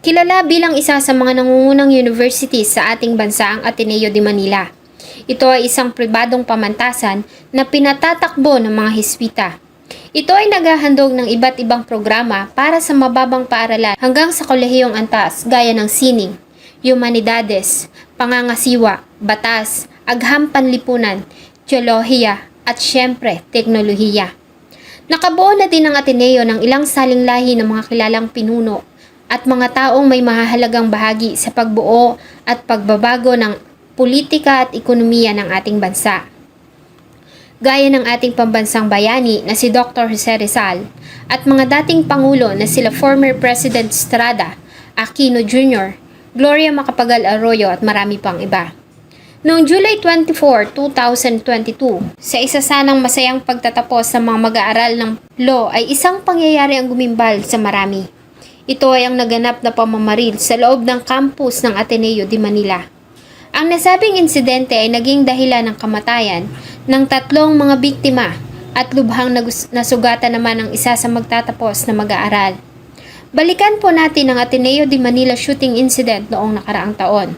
Kilala bilang isa sa mga nangungunang university sa ating bansa ang Ateneo de Manila. Ito ay isang pribadong pamantasan na pinatatakbo ng mga Hiswita. Ito ay naghahandog ng iba't ibang programa para sa mababang paaralan hanggang sa kolehiyong antas gaya ng sining, humanidades, pangangasiwa, batas, agham panlipunan, teolohiya, at syempre, teknolohiya. Nakabuo na din ang Ateneo ng ilang saling lahi ng mga kilalang pinuno at mga taong may mahahalagang bahagi sa pagbuo at pagbabago ng politika at ekonomiya ng ating bansa. Gaya ng ating pambansang bayani na si Dr. Jose Rizal at mga dating pangulo na sila former President Estrada, Aquino Jr., Gloria Macapagal Arroyo at marami pang iba. Noong July 24, 2022, sa isa sanang masayang pagtatapos sa mga mag-aaral ng law ay isang pangyayari ang gumimbal sa marami. Ito ay ang naganap na pamamaril sa loob ng campus ng Ateneo de Manila. Ang nasabing insidente ay naging dahilan ng kamatayan ng tatlong mga biktima at lubhang nasugatan naman ang isa sa magtatapos na mag-aaral. Balikan po natin ang Ateneo de Manila shooting incident noong nakaraang taon.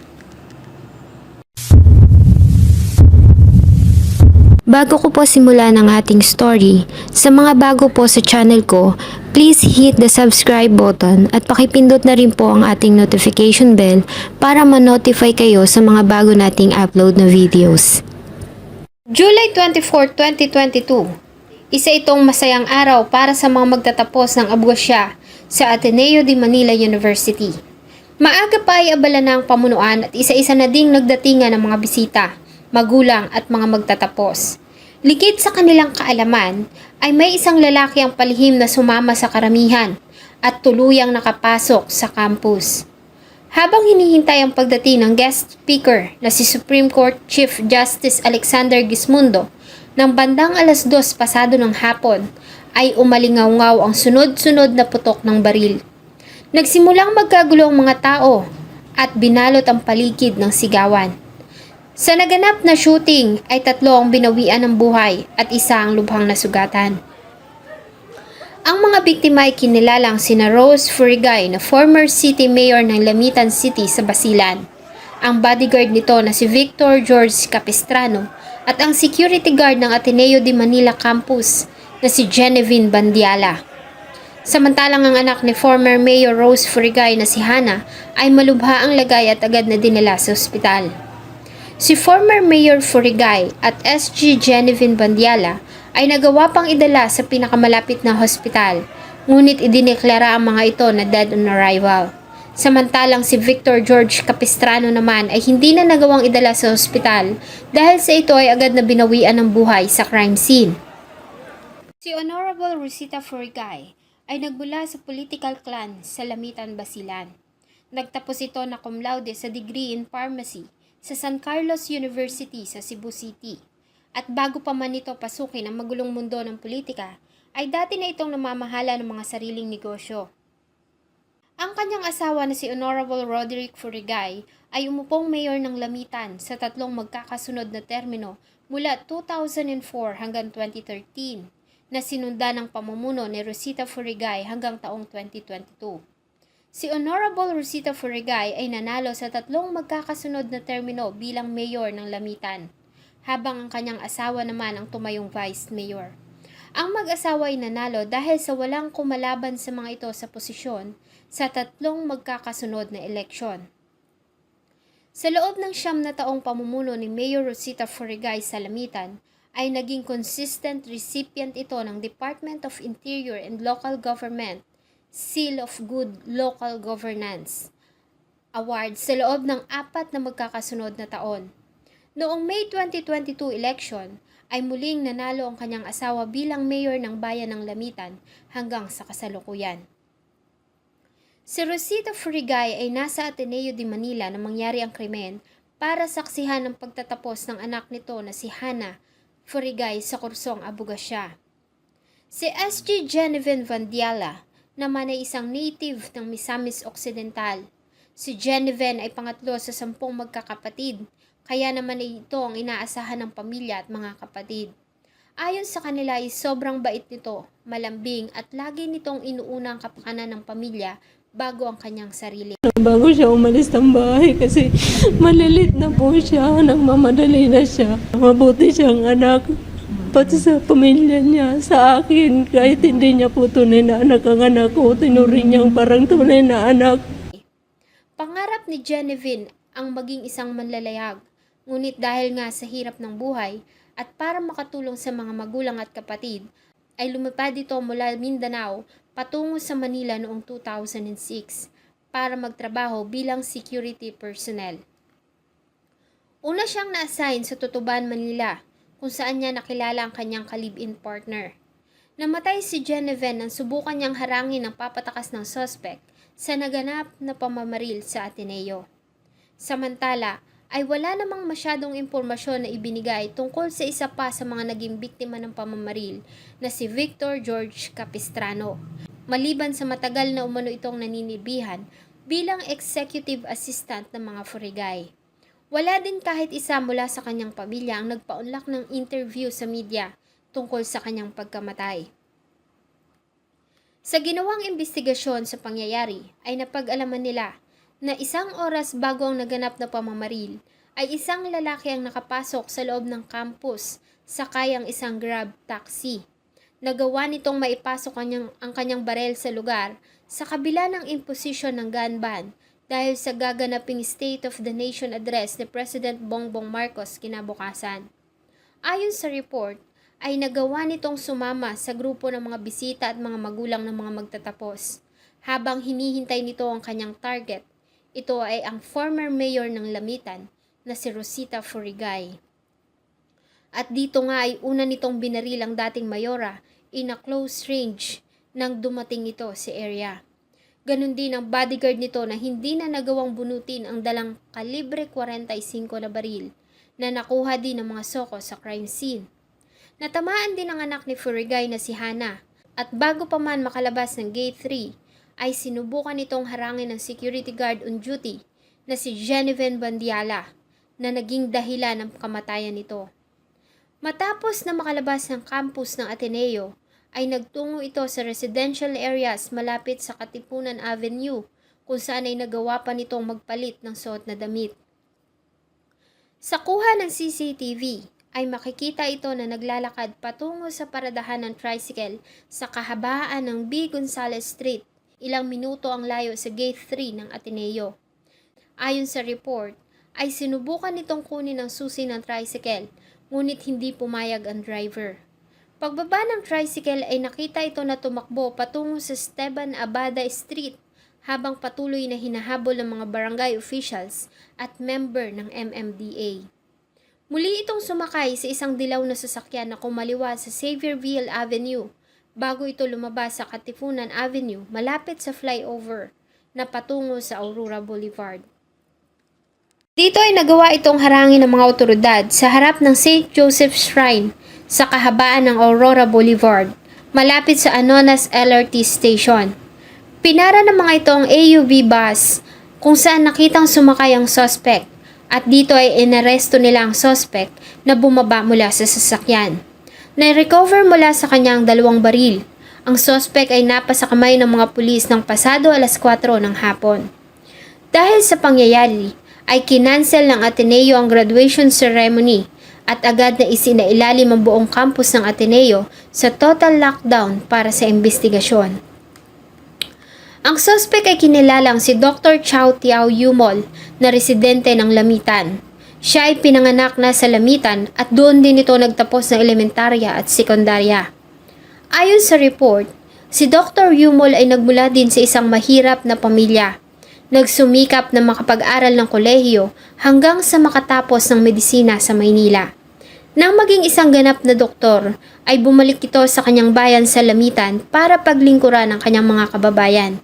Bago ko po simulan ang ating story, sa mga bago po sa channel ko, please hit the subscribe button at pakipindot na rin po ang ating notification bell para ma-notify kayo sa mga bago nating upload na videos. July 24, 2022 Isa itong masayang araw para sa mga magtatapos ng abogosya sa Ateneo de Manila University. Maaga pa ay abala na ang pamunuan at isa-isa na ding nagdatingan ng mga bisita, magulang at mga magtatapos. Likid sa kanilang kaalaman ay may isang lalaki ang palihim na sumama sa karamihan at tuluyang nakapasok sa campus. Habang hinihintay ang pagdating ng guest speaker na si Supreme Court Chief Justice Alexander Gismundo ng bandang alas dos pasado ng hapon ay umalingaw-ngaw ang sunod-sunod na putok ng baril. Nagsimulang magkagulo ang mga tao at binalot ang paligid ng sigawan. Sa naganap na shooting ay tatlo ang binawian ng buhay at isa ang lubhang nasugatan. Ang mga biktima ay kinilalang sina Rose Furigay na former city mayor ng Lamitan City sa Basilan, ang bodyguard nito na si Victor George Capistrano at ang security guard ng Ateneo de Manila campus na si Genevieve Bandiala. Samantalang ang anak ni former Mayor Rose Furigay na si Hana ay malubha ang lagay at agad na dinala sa ospital. Si former Mayor Furigay at SG Genevieve Bandiala ay nagawa pang idala sa pinakamalapit na hospital, ngunit idineklara ang mga ito na dead on arrival. Samantalang si Victor George Capistrano naman ay hindi na nagawang idala sa ospital dahil sa ito ay agad na binawian ng buhay sa crime scene. Si Honorable Rosita Furigay ay nagmula sa political clan sa Lamitan, Basilan. Nagtapos ito na cum laude sa degree in pharmacy sa San Carlos University sa Cebu City. At bago pa man ito pasukin ang magulong mundo ng politika, ay dati na itong namamahala ng mga sariling negosyo. Ang kanyang asawa na si Honorable Roderick Furigay ay umupong mayor ng Lamitan sa tatlong magkakasunod na termino mula 2004 hanggang 2013 na sinunda ng pamumuno ni Rosita Furigay hanggang taong 2022. Si Honorable Rosita Furigay ay nanalo sa tatlong magkakasunod na termino bilang mayor ng Lamitan habang ang kanyang asawa naman ang tumayong vice mayor. Ang mag-asawa ay nanalo dahil sa walang kumalaban sa mga ito sa posisyon sa tatlong magkakasunod na eleksyon. Sa loob ng siyam na taong pamumuno ni Mayor Rosita Forigay sa Lamitan, ay naging consistent recipient ito ng Department of Interior and Local Government Seal of Good Local Governance Award sa loob ng apat na magkakasunod na taon. Noong May 2022 election, ay muling nanalo ang kanyang asawa bilang mayor ng bayan ng Lamitan hanggang sa kasalukuyan. Si Rosita Furigay ay nasa Ateneo de Manila na mangyari ang krimen para saksihan ang pagtatapos ng anak nito na si Hana Furigay sa kursong abogasya. Si SG Genevieve Vandiala naman ay isang native ng Misamis Occidental. Si Genevieve ay pangatlo sa sampung magkakapatid kaya naman ay ito ang inaasahan ng pamilya at mga kapatid. Ayon sa kanila ay sobrang bait nito, malambing at lagi nitong inuuna ang kapakanan ng pamilya bago ang kanyang sarili. Bago siya umalis ng bahay kasi malilit na po siya, nagmamadali na siya. Mabuti siyang anak, pati sa pamilya niya, sa akin, kahit hindi niya po tunay na anak ang anak ko, tinuring niyang parang tunay na anak. Pangarap ni Genevieve ang maging isang manlalayag, ngunit dahil nga sa hirap ng buhay at para makatulong sa mga magulang at kapatid, ay lumipad ito mula Mindanao patungo sa Manila noong 2006 para magtrabaho bilang security personnel. Una siyang na-assign sa Tutuban, Manila, kung saan niya nakilala ang kanyang kalib-in partner. Namatay si Genevieve nang subukan niyang harangin ang papatakas ng suspect sa naganap na pamamaril sa Ateneo. Samantala, ay wala namang masyadong impormasyon na ibinigay tungkol sa isa pa sa mga naging biktima ng pamamaril na si Victor George Capistrano. Maliban sa matagal na umano itong naninibihan bilang executive assistant ng mga Furigay. Wala din kahit isa mula sa kanyang pamilya ang nagpaunlak ng interview sa media tungkol sa kanyang pagkamatay. Sa ginawang investigasyon sa pangyayari ay napag-alaman nila na isang oras bago ang naganap na pamamaril ay isang lalaki ang nakapasok sa loob ng campus sakay ang isang grab taxi. Nagawa nitong maipasok kanyang, ang kanyang barel sa lugar sa kabila ng imposition ng gun ban dahil sa gaganaping State of the Nation address ni President Bongbong Marcos kinabukasan. Ayon sa report, ay nagawa nitong sumama sa grupo ng mga bisita at mga magulang ng mga magtatapos. Habang hinihintay nito ang kanyang target, ito ay ang former mayor ng Lamitan na si Rosita Furigay. At dito nga ay una nitong binaril ang dating mayora in a close range nang dumating ito sa area. Ganon din ang bodyguard nito na hindi na nagawang bunutin ang dalang kalibre 45 na baril na nakuha din ng mga soko sa crime scene. Natamaan din ang anak ni Furigay na si Hana at bago pa man makalabas ng Gate 3 ay sinubukan nitong harangin ng security guard on duty na si Genevieve Bandiala na naging dahilan ng kamatayan nito. Matapos na makalabas ng campus ng Ateneo, ay nagtungo ito sa residential areas malapit sa Katipunan Avenue kung saan ay nagawa pa nitong magpalit ng suot na damit. Sa kuha ng CCTV ay makikita ito na naglalakad patungo sa paradahan ng tricycle sa kahabaan ng B. Gonzales Street, ilang minuto ang layo sa Gate 3 ng Ateneo. Ayon sa report, ay sinubukan nitong kunin ang susi ng tricycle, ngunit hindi pumayag ang driver. Pagbaba ng tricycle ay nakita ito na tumakbo patungo sa Esteban Abada Street habang patuloy na hinahabol ng mga barangay officials at member ng MMDA. Muli itong sumakay sa isang dilaw na sasakyan na kumaliwa sa Xavierville Avenue bago ito lumabas sa Katipunan Avenue malapit sa flyover na patungo sa Aurora Boulevard. Dito ay nagawa itong harangin ng mga otoridad sa harap ng St. Joseph's Shrine sa kahabaan ng Aurora Boulevard, malapit sa Anonas LRT Station. Pinara ng mga ito ang AUV bus kung saan nakitang sumakay ang suspect at dito ay inaresto nila ang suspect na bumaba mula sa sasakyan. Na-recover mula sa kanyang dalawang baril. Ang suspect ay napasa kamay ng mga pulis ng pasado alas 4 ng hapon. Dahil sa pangyayari, ay kinansel ng Ateneo ang graduation ceremony at agad na isinailalim ang buong campus ng Ateneo sa total lockdown para sa investigasyon. Ang suspect ay kinilalang si Dr. Chow Tiao Yumol na residente ng Lamitan. Siya ay pinanganak na sa Lamitan at doon din ito nagtapos ng elementarya at sekundarya. Ayon sa report, si Dr. Yumol ay nagmula din sa isang mahirap na pamilya. Nagsumikap na makapag-aral ng kolehiyo hanggang sa makatapos ng medisina sa Maynila. Nang maging isang ganap na doktor, ay bumalik ito sa kanyang bayan sa Lamitan para paglingkuran ang kanyang mga kababayan.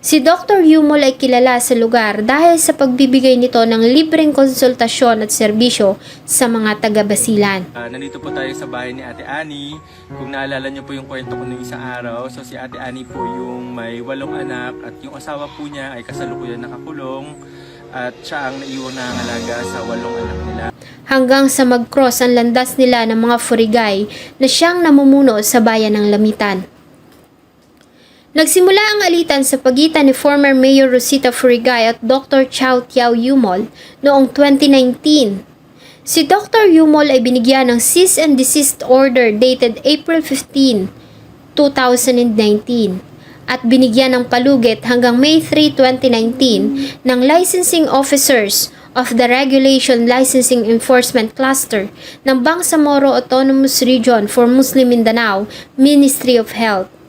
Si Dr. Yumol ay kilala sa lugar dahil sa pagbibigay nito ng libreng konsultasyon at serbisyo sa mga taga-basilan. Ah, nandito po tayo sa bahay ni Ate Ani. Kung naalala niyo po yung kwento ko nung isang araw, so si Ate Ani po yung may walong anak at yung asawa po niya ay kasalukuyan nakakulong at siya ang naiwang nangangalaga sa walong anak nila. Hanggang sa mag-cross ang landas nila ng mga furigay na siyang namumuno sa bayan ng Lamitan. Nagsimula ang alitan sa pagitan ni former Mayor Rosita Furigay at Dr. Chow Tiao Yumol noong 2019. Si Dr. Yumol ay binigyan ng cease and desist order dated April 15, 2019 at binigyan ng palugit hanggang May 3, 2019 ng licensing officers of the Regulation Licensing Enforcement Cluster ng Bangsamoro Autonomous Region for Muslim Mindanao, Ministry of Health.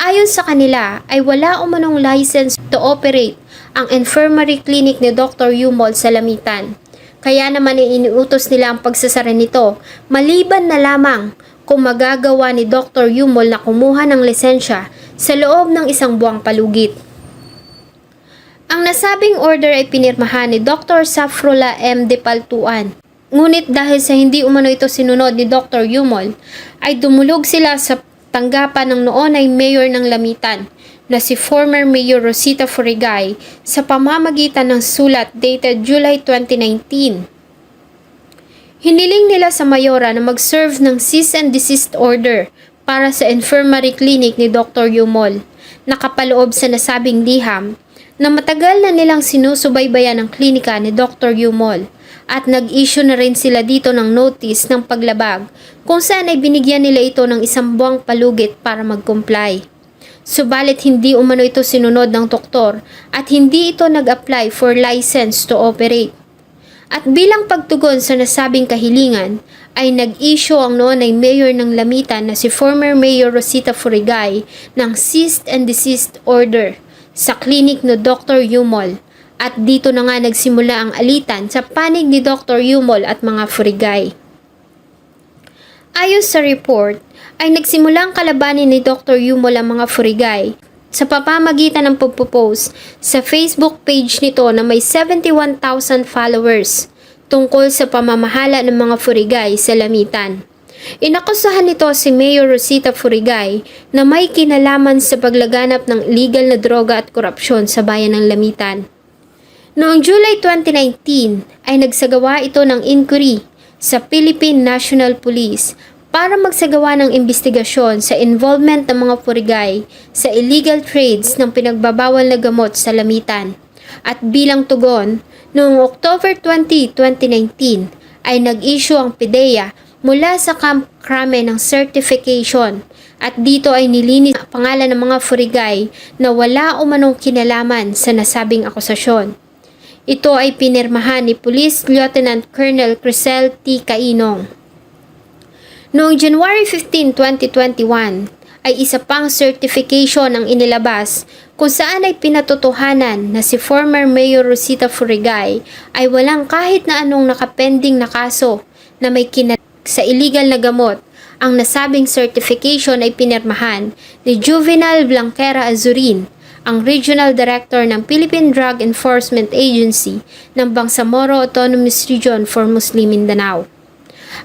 Ayon sa kanila ay wala umanong license to operate ang infirmary clinic ni Dr. Yumol sa Lamitan. Kaya naman ay iniutos nila ang pagsasara nito maliban na lamang kung magagawa ni Dr. Yumol na kumuha ng lisensya sa loob ng isang buwang palugit. Ang nasabing order ay pinirmahan ni Dr. Safrula M. De Paltuan. Ngunit dahil sa hindi umano ito sinunod ni Dr. Yumol, ay dumulog sila sa tanggapan ng noon ay mayor ng Lamitan na si former Mayor Rosita Furigay sa pamamagitan ng sulat dated July 2019. Hiniling nila sa mayora na mag-serve ng cease and desist order para sa infirmary clinic ni Dr. Yumol, nakapaloob sa nasabing liham na matagal na nilang sinusubaybayan ang klinika ni Dr. Yumol at nag-issue na rin sila dito ng notice ng paglabag kung saan ay binigyan nila ito ng isang buwang palugit para mag-comply. Subalit hindi umano ito sinunod ng doktor at hindi ito nag-apply for license to operate. At bilang pagtugon sa nasabing kahilingan, ay nag-issue ang noon ay mayor ng Lamitan na si former Mayor Rosita Furigay ng cease and desist order sa klinik no Dr. Yumol at dito na nga nagsimula ang alitan sa panig ni Dr. Yumol at mga Furigay. Ayon sa report, ay nagsimula ang kalabanin ni Dr. Yumol ang mga Furigay sa papamagitan ng pagpo-post sa Facebook page nito na may 71,000 followers tungkol sa pamamahala ng mga Furigay sa Lamitan. Inakusahan nito si Mayor Rosita Furigay na may kinalaman sa paglaganap ng illegal na droga at korupsyon sa bayan ng Lamitan. Noong July 2019 ay nagsagawa ito ng inquiry sa Philippine National Police para magsagawa ng investigasyon sa involvement ng mga Furigay sa illegal trades ng pinagbabawal na gamot sa Lamitan. At bilang tugon, noong October 20, 2019 ay nag-issue ang PIDEA mula sa Camp Crame ng certification at dito ay nilinis ang pangalan ng mga Furigay na wala umanong kinalaman sa nasabing akusasyon. Ito ay pinirmahan ni Police Lieutenant Colonel Crisel T. Cainong. Noong January 15, 2021, ay isa pang certification ang inilabas kung saan ay pinatotohanan na si former Mayor Rosita Furigay ay walang kahit na anong nakapending na kaso na may kina sa illegal na gamot. Ang nasabing certification ay pinirmahan ni Juvenal Blanquera Azurin, ang Regional Director ng Philippine Drug Enforcement Agency ng Bangsamoro Autonomous Region for Muslim Mindanao.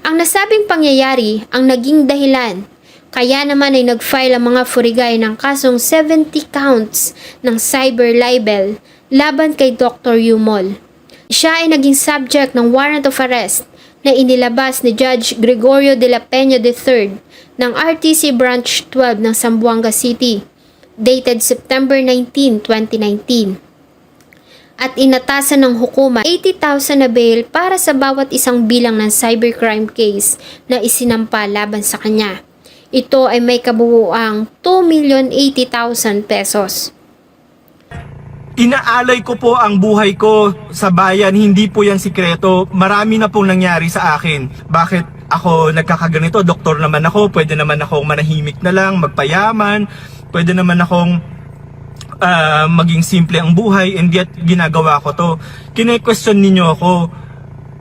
Ang nasabing pangyayari ang naging dahilan kaya naman ay nag-file ang mga furigay ng kasong 70 counts ng cyber libel laban kay Dr. Yumol. Siya ay naging subject ng warrant of arrest na inilabas ni Judge Gregorio de la Peña III ng RTC Branch 12 ng Zamboanga City dated September 19, 2019 at inatasan ng hukuma 80,000 na bail para sa bawat isang bilang ng cybercrime case na isinampa laban sa kanya. Ito ay may kabuuang 2,080,000 pesos. Inaalay ko po ang buhay ko sa bayan, hindi po yan sikreto. Marami na pong nangyari sa akin. Bakit ako nagkakaganito? Doktor naman ako, pwede naman akong manahimik na lang, magpayaman, pwede naman akong ah, maging simple ang buhay and yet ginagawa ko to. Kine-question ninyo ako.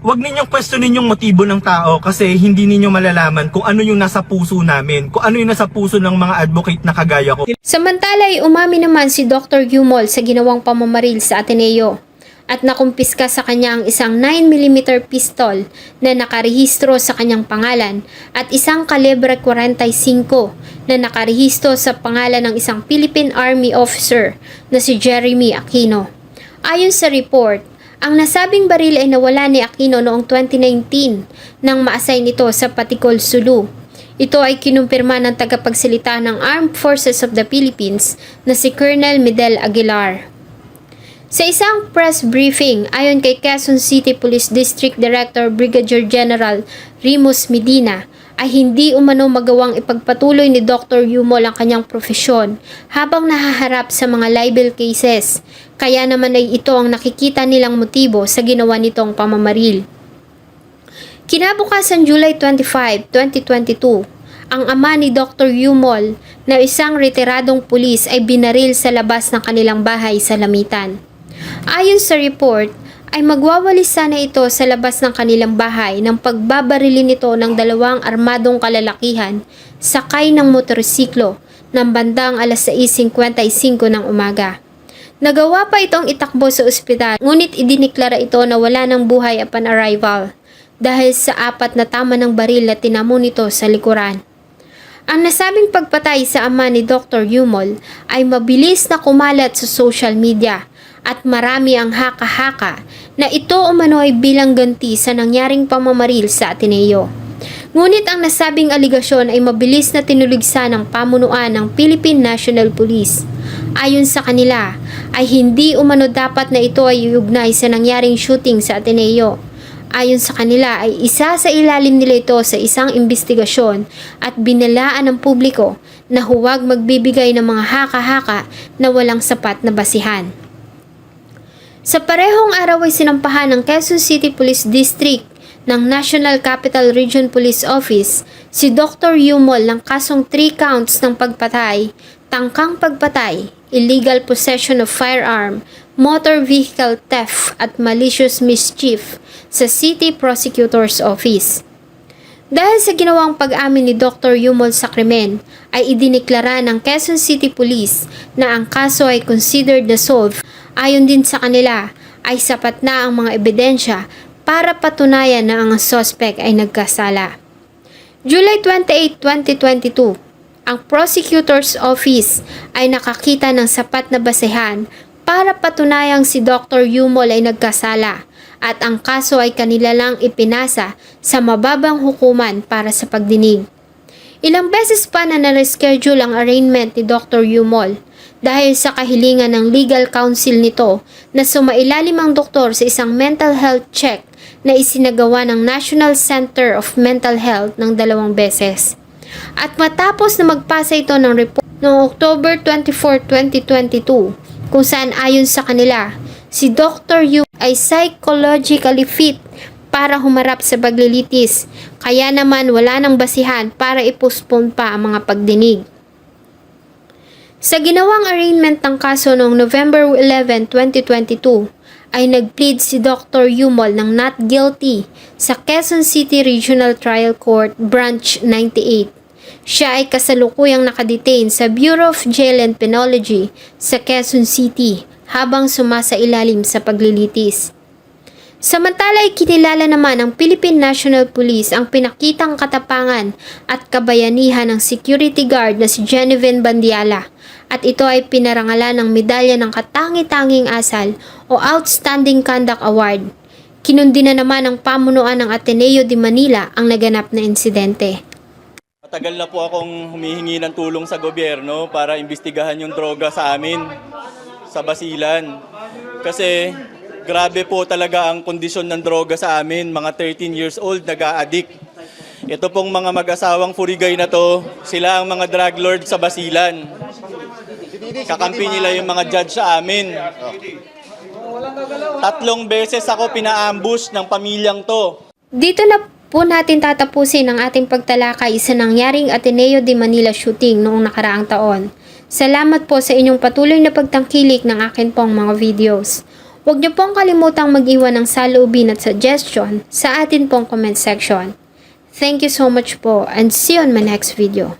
Huwag ninyong questionin yung motibo ng tao kasi hindi ninyo malalaman kung ano yung nasa puso namin, kung ano yung nasa puso ng mga advocate na kagaya ko. Samantala ay umami naman si Dr. Yumol sa ginawang pamamaril sa Ateneo at nakumpiska sa kanya ang isang 9mm pistol na nakarehistro sa kanyang pangalan at isang kalibre 45 na nakarehistro sa pangalan ng isang Philippine Army officer na si Jeremy Aquino. Ayon sa report, ang nasabing baril ay nawala ni Aquino noong 2019 nang ma-assign ito sa Paticol, Sulu. Ito ay kinumpirma ng tagapagsalita ng Armed Forces of the Philippines na si Colonel Medel Aguilar. Sa isang press briefing ayon kay Quezon City Police District Director Brigadier General Remus Medina ay hindi umano magawang ipagpatuloy ni Dr. Yumol ang kanyang profesyon habang nahaharap sa mga libel cases. Kaya naman ay ito ang nakikita nilang motibo sa ginawa nitong pamamaril. Kinabukasan July 25, 2022, ang ama ni Dr. Yumol na isang retiradong pulis ay binaril sa labas ng kanilang bahay sa Lamitan. Ayon sa report, ay magwawalis sana ito sa labas ng kanilang bahay nang pagbabarilin nito ng dalawang armadong kalalakihan sakay ng motorsiklo ng bandang alas 6.55 ng umaga. Nagawa pa itong itakbo sa ospital ngunit idiniklara ito na wala ng buhay upon arrival dahil sa apat na tama ng baril na tinamo nito sa likuran. Ang nasabing pagpatay sa ama ni Dr. Yumol ay mabilis na kumalat sa social media at marami ang haka-haka na ito umano ay bilang ganti sa nangyaring pamamaril sa Ateneo. Ngunit ang nasabing aligasyon ay mabilis na tinuligsa ng pamunuan ng Philippine National Police. Ayon sa kanila, ay hindi umano dapat na ito ay iugnay sa nangyaring shooting sa Ateneo. Ayon sa kanila ay isa sa ilalim nila ito sa isang investigasyon at binalaan ng publiko na huwag magbibigay ng mga haka-haka na walang sapat na basihan. Sa parehong araw ay sinampahan ng Quezon City Police District ng National Capital Region Police Office si Dr. Yumol ng kasong 3 counts ng pagpatay, tangkang pagpatay, illegal possession of firearm, motor vehicle theft at malicious mischief sa City Prosecutor's Office. Dahil sa ginawang pag-amin ni Dr. Yumol sa krimen, ay idiniklara ng Quezon City Police na ang kaso ay considered na solved. Ayon din sa kanila, ay sapat na ang mga ebidensya para patunayan na ang suspect ay nagkasala. July 28, 2022, ang Prosecutor's Office ay nakakita ng sapat na basehan para patunayang si Dr. Yumol ay nagkasala at ang kaso ay kanila lang ipinasa sa mababang hukuman para sa pagdinig. Ilang beses pa na na-reschedule ang arraignment ni Dr. Yumol dahil sa kahilingan ng legal counsel nito na sumailalim ang doktor sa isang mental health check na isinagawa ng National Center of Mental Health ng dalawang beses. At matapos na magpasa ito ng report noong October 24, 2022, kung saan ayon sa kanila, si Dr. Yu ay psychologically fit para humarap sa paglilitis, kaya naman wala nang basihan para ipospone pa ang mga pagdinig. Sa ginawang arraignment ng kaso noong November 11, 2022, ay nagplead si Dr. Yumol ng not guilty sa Quezon City Regional Trial Court Branch 98. Siya ay kasalukuyang nakadetain sa Bureau of Jail and Penology sa Quezon City habang sumasailalim sa paglilitis. Samantala ay kinilala naman ng Philippine National Police ang pinakitang katapangan at kabayanihan ng security guard na si Genevieve Bandiala at ito ay pinarangalan ng medalya ng katangi-tanging asal o Outstanding Conduct Award. Kinundi na naman ng pamunuan ng Ateneo de Manila ang naganap na insidente. Matagal na po akong humihingi ng tulong sa gobyerno para imbestigahan yung droga sa amin, sa Basilan. Kasi grabe po talaga ang kondisyon ng droga sa amin, mga 13 years old nag-a-addict. Ito pong mga mag-asawang furigay na to, sila ang mga drug lord sa Basilan. Kakampi nila yung mga judge sa amin. Tatlong beses ako pina-ambush ng pamilyang to. Dito na po natin tatapusin ang ating pagtalakay sa nangyaring Ateneo de Manila shooting noong nakaraang taon. Salamat po sa inyong patuloy na pagtangkilik ng akin pong mga videos. Huwag niyo pong kalimutang mag-iwan ng saloobin at suggestion sa atin pong comment section. Thank you so much po and see you on my next video.